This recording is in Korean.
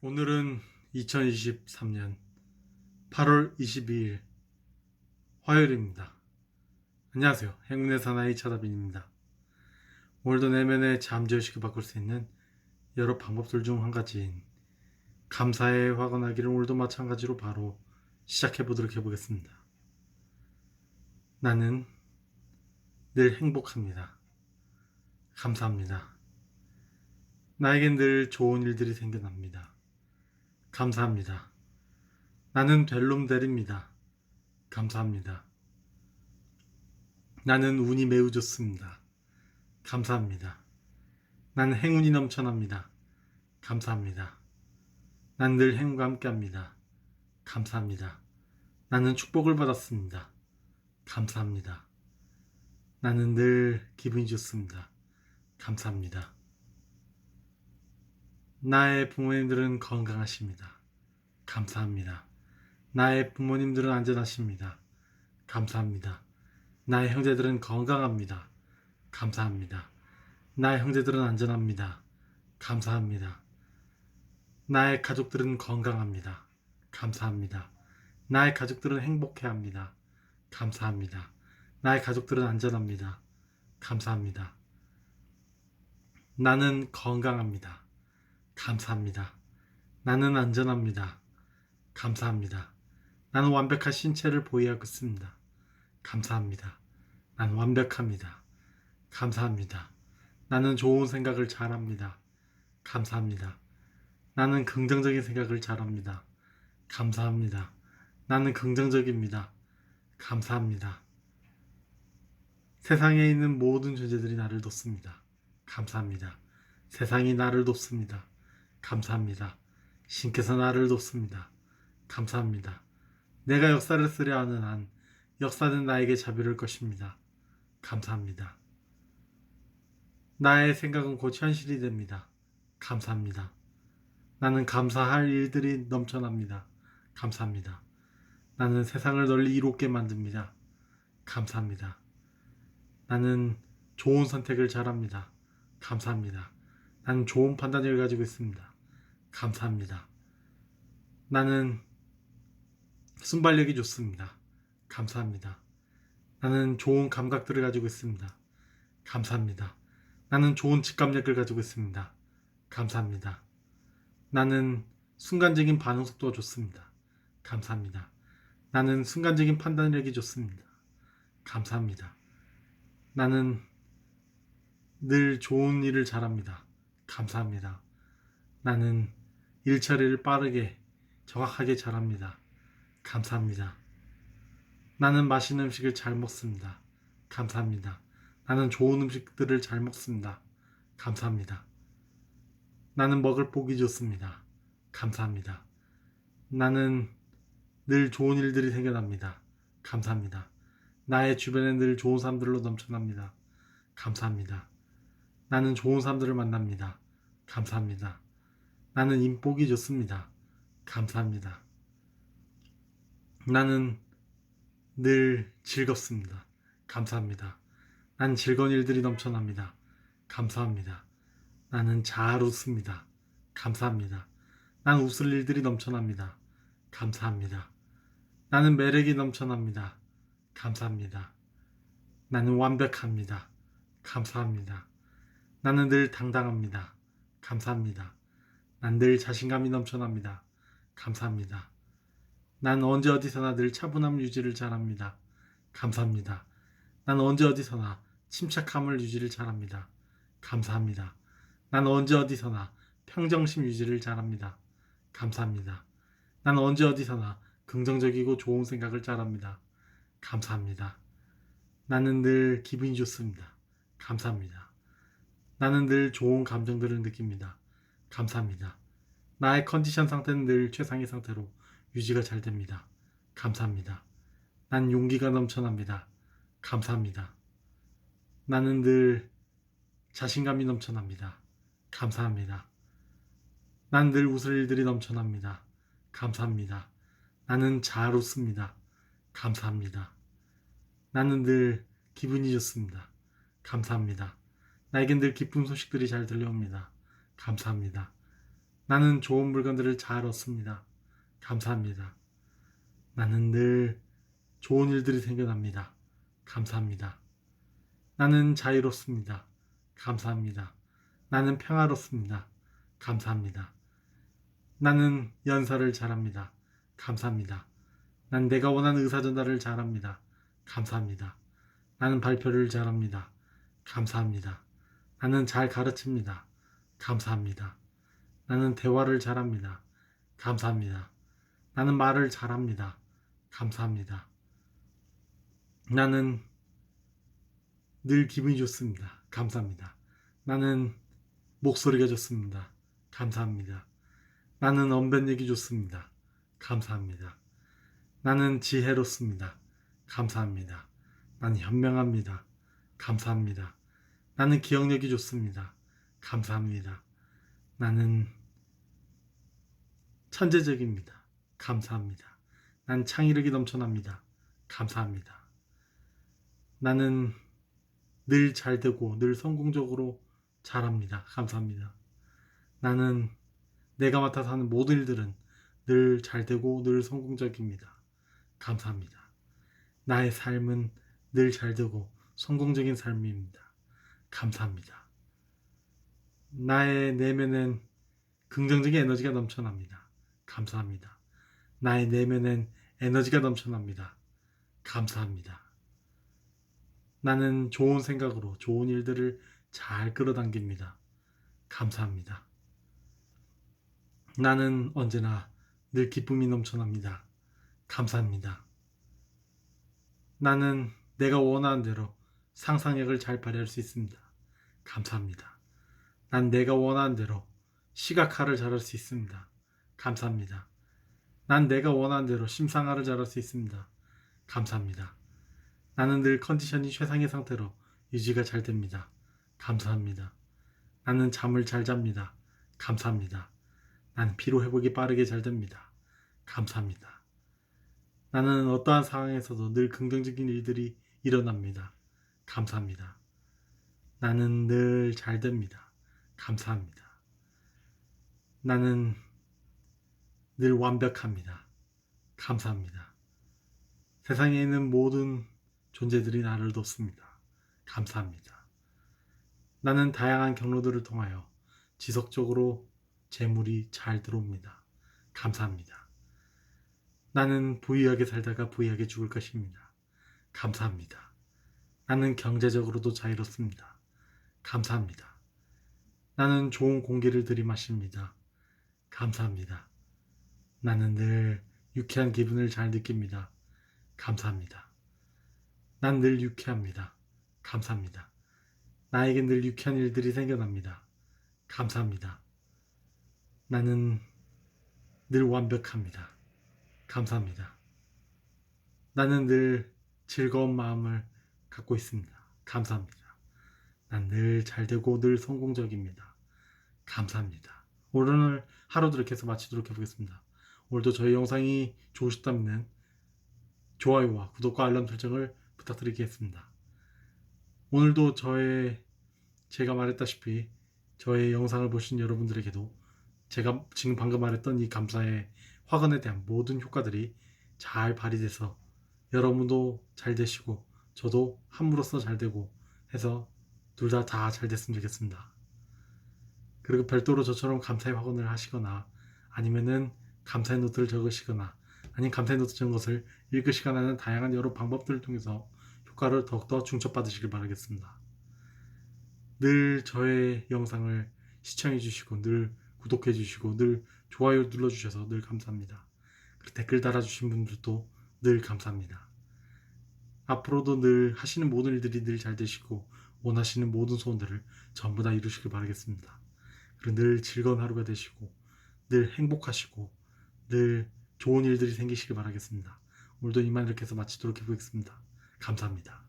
오늘은 2023년 8월 22일 화요일입니다. 안녕하세요. 행운의 사나이 차다빈입니다. 오늘도 내면의 잠재의식을 바꿀 수 있는 여러 방법들 중 한 가지인 감사의 화가 나기를 오늘도 마찬가지로 바로 시작해 보도록 해보겠습니다. 나는 늘 행복합니다. 감사합니다. 나에겐 늘 좋은 일들이 생겨납니다. 감사합니다. 나는 델롬델입니다. 감사합니다. 나는 운이 매우 좋습니다. 감사합니다. 나는 행운이 넘쳐납니다. 감사합니다. 난 늘 행운과 함께합니다. 감사합니다. 나는 축복을 받았습니다. 감사합니다. 나는 늘 기분이 좋습니다. 감사합니다. 나의 부모님들은 건강하십니다. 감사합니다. 나의 부모님들은 안전하십니다. 감사합니다. 나의 형제들은 건강합니다. 감사합니다. 나의 형제들은 안전합니다. 감사합니다. 나의 가족들은 건강합니다. 감사합니다. 나의 가족들은 행복해 합니다. 감사합니다. 나의 가족들은 안전합니다. 감사합니다. 나는 건강합니다. 감사합니다. 나는 안전합니다. 감사합니다. 나는 완벽한 신체를 보유하고 있습니다. 감사합니다. 나는 완벽합니다. 감사합니다. 나는 좋은 생각을 잘합니다. 감사합니다. 나는 긍정적인 생각을 잘합니다. 감사합니다. 나는 긍정적입니다. 감사합니다. 세상에 있는 모든 존재들이 나를 돕습니다. 감사합니다. 세상이 나를 돕습니다. 감사합니다. 신께서 나를 돕습니다. 감사합니다. 내가 역사를 쓰려 하는 한 역사는 나에게 자비를 것입니다. 감사합니다. 나의 생각은 곧 현실이 됩니다. 감사합니다. 나는 감사할 일들이 넘쳐납니다. 감사합니다. 나는 세상을 널리 이롭게 만듭니다. 감사합니다. 나는 좋은 선택을 잘합니다. 감사합니다. 나는 좋은 판단력을 가지고 있습니다. 감사합니다. 나는 순발력이 좋습니다. 감사합니다. 나는 좋은 감각들을 가지고 있습니다. 감사합니다. 나는 좋은 직감력을 가지고 있습니다. 감사합니다. 나는 순간적인 반응 속도가 좋습니다. 감사합니다. 나는 순간적인 판단력이 좋습니다. 감사합니다. 나는 늘 좋은 일을 잘합니다. 감사합니다. 나는 일 처리를 빠르게 정확하게 잘합니다. 감사합니다. 나는 맛있는 음식을 잘 먹습니다. 감사합니다. 나는 좋은 음식들을 잘 먹습니다. 감사합니다. 나는 먹을 복이 좋습니다. 감사합니다. 나는 늘 좋은 일들이 생겨납니다. 감사합니다. 나의 주변에 늘 좋은 사람들로 넘쳐납니다. 감사합니다. 나는 좋은 사람들을 만납니다. 감사합니다. 나는 인복이 좋습니다. 감사합니다. 나는 늘 즐겁습니다. 감사합니다. 난 즐거운 일들이 넘쳐납니다. 감사합니다. 나는 잘 웃습니다. 감사합니다. 난 웃을 일들이 넘쳐납니다. 감사합니다. 나는 매력이 넘쳐납니다. 감사합니다. 나는 완벽합니다. 감사합니다. 나는 늘 당당합니다. 감사합니다. 난 늘 자신감이 넘쳐납니다. 감사합니다. 난 언제 어디서나 늘 차분함 유지를 잘합니다. 감사합니다. 난 언제 어디서나 침착함을 유지를 잘합니다. 감사합니다. 난 언제 어디서나 평정심 유지를 잘합니다. 감사합니다. 난 언제 어디서나 긍정적이고 좋은 생각을 잘합니다. 감사합니다. 나는 늘 기분이 좋습니다. 감사합니다. 나는 늘 좋은 감정들을 느낍니다. 감사합니다. 나의 컨디션 상태는 늘 최상의 상태로 유지가 잘 됩니다. 감사합니다. 난 용기가 넘쳐납니다. 감사합니다. 나는 늘 자신감이 넘쳐납니다. 감사합니다. 난 늘 웃을 일들이 넘쳐납니다. 감사합니다. 나는 잘 웃습니다. 감사합니다. 나는 늘 기분이 좋습니다. 감사합니다. 나에겐 늘 기쁜 소식들이 잘 들려옵니다. 감사합니다. 나는 좋은 물건들을 잘 얻습니다. 감사합니다. 나는 늘 좋은 일들이 생겨납니다. 감사합니다. 나는 자유롭습니다. 감사합니다. 나는 평화롭습니다. 감사합니다. 나는 연설을 잘합니다. 감사합니다. 난 내가 원하는 의사 전달을 잘합니다. 감사합니다. 나는 발표를 잘합니다. 감사합니다. 나는 잘 가르칩니다. 감사합니다. 나는 대화를 잘합니다. 감사합니다. 나는 말을 잘합니다. 감사합니다. 나는 늘 기분이 좋습니다. 감사합니다. 나는 목소리가 좋습니다. 감사합니다. 나는 언변력이 좋습니다. 감사합니다. 나는 지혜롭습니다. 감사합니다. 나는 현명합니다. 감사합니다. 나는 기억력이 좋습니다. 감사합니다. 나는 천재적입니다. 감사합니다. 난 창의력이 넘쳐납니다. 감사합니다. 나는 늘 잘 되고 늘 성공적으로 잘합니다. 감사합니다. 나는 내가 맡아서 하는 모든 일들은 늘 잘 되고 늘 성공적입니다. 감사합니다. 나의 삶은 늘 잘 되고 성공적인 삶입니다. 감사합니다. 나의 내면엔 긍정적인 에너지가 넘쳐납니다. 감사합니다. 나의 내면엔 에너지가 넘쳐납니다. 감사합니다. 나는 좋은 생각으로 좋은 일들을 잘 끌어당깁니다. 감사합니다. 나는 언제나 늘 기쁨이 넘쳐납니다. 감사합니다. 나는 내가 원하는 대로 상상력을 잘 발휘할 수 있습니다. 감사합니다. 난 내가 원하는 대로 시각화를 잘할 수 있습니다. 감사합니다. 난 내가 원하는 대로 심상화를 잘할 수 있습니다. 감사합니다. 나는 늘 컨디션이 최상의 상태로 유지가 잘 됩니다. 감사합니다. 나는 잠을 잘 잡니다. 감사합니다. 나는 피로 회복이 빠르게 잘 됩니다. 감사합니다. 나는 어떠한 상황에서도 늘 긍정적인 일들이 일어납니다. 감사합니다. 나는 늘 잘 됩니다. 감사합니다. 나는 늘 완벽합니다. 감사합니다. 세상에 있는 모든 존재들이 나를 돕습니다. 감사합니다. 나는 다양한 경로들을 통하여 지속적으로 재물이 잘 들어옵니다. 감사합니다. 나는 부유하게 살다가 부유하게 죽을 것입니다. 감사합니다. 나는 경제적으로도 자유롭습니다. 감사합니다. 나는 좋은 공기를 들이마십니다. 감사합니다. 나는 늘 유쾌한 기분을 잘 느낍니다. 감사합니다. 난 늘 유쾌합니다. 감사합니다. 나에게 늘 유쾌한 일들이 생겨납니다. 감사합니다. 나는 늘 완벽합니다. 감사합니다. 나는 늘 즐거운 마음을 갖고 있습니다. 감사합니다. 난 늘 잘되고 늘 성공적입니다. 감사합니다. 오늘 하루도 이렇게 해서 마치도록 해보겠습니다. 오늘도 저희 영상이 좋으셨다면 좋아요와 구독과 알람 설정을 부탁드리겠습니다. 오늘도 저의 제가 말했다시피 저의 영상을 보신 여러분들에게도 제가 지금 방금 말했던 이 감사의 화근에 대한 모든 효과들이 잘 발휘돼서 여러분도 잘 되시고 저도 함으로써 잘 되고 해서 둘 다 다 잘 됐으면 좋겠습니다. 그리고 별도로 저처럼 감사의 화근을 하시거나 아니면은 감사의 노트를 적으시거나 아니면 감사의 노트 적은 것을 읽으시거나 하는 다양한 여러 방법들을 통해서 효과를 더욱더 중첩받으시길 바라겠습니다. 늘 저의 영상을 시청해 주시고 늘 구독해 주시고 늘 좋아요 눌러 주셔서 늘 감사합니다. 그리고 댓글 달아 주신 분들도 늘 감사합니다. 앞으로도 늘 하시는 모든 일들이 늘 잘 되시고 원하시는 모든 소원들을 전부 다 이루시길 바라겠습니다. 그리고 늘 즐거운 하루가 되시고 늘 행복하시고 늘 좋은 일들이 생기시길 바라겠습니다. 오늘도 이만 이렇게 해서 마치도록 해보겠습니다. 감사합니다.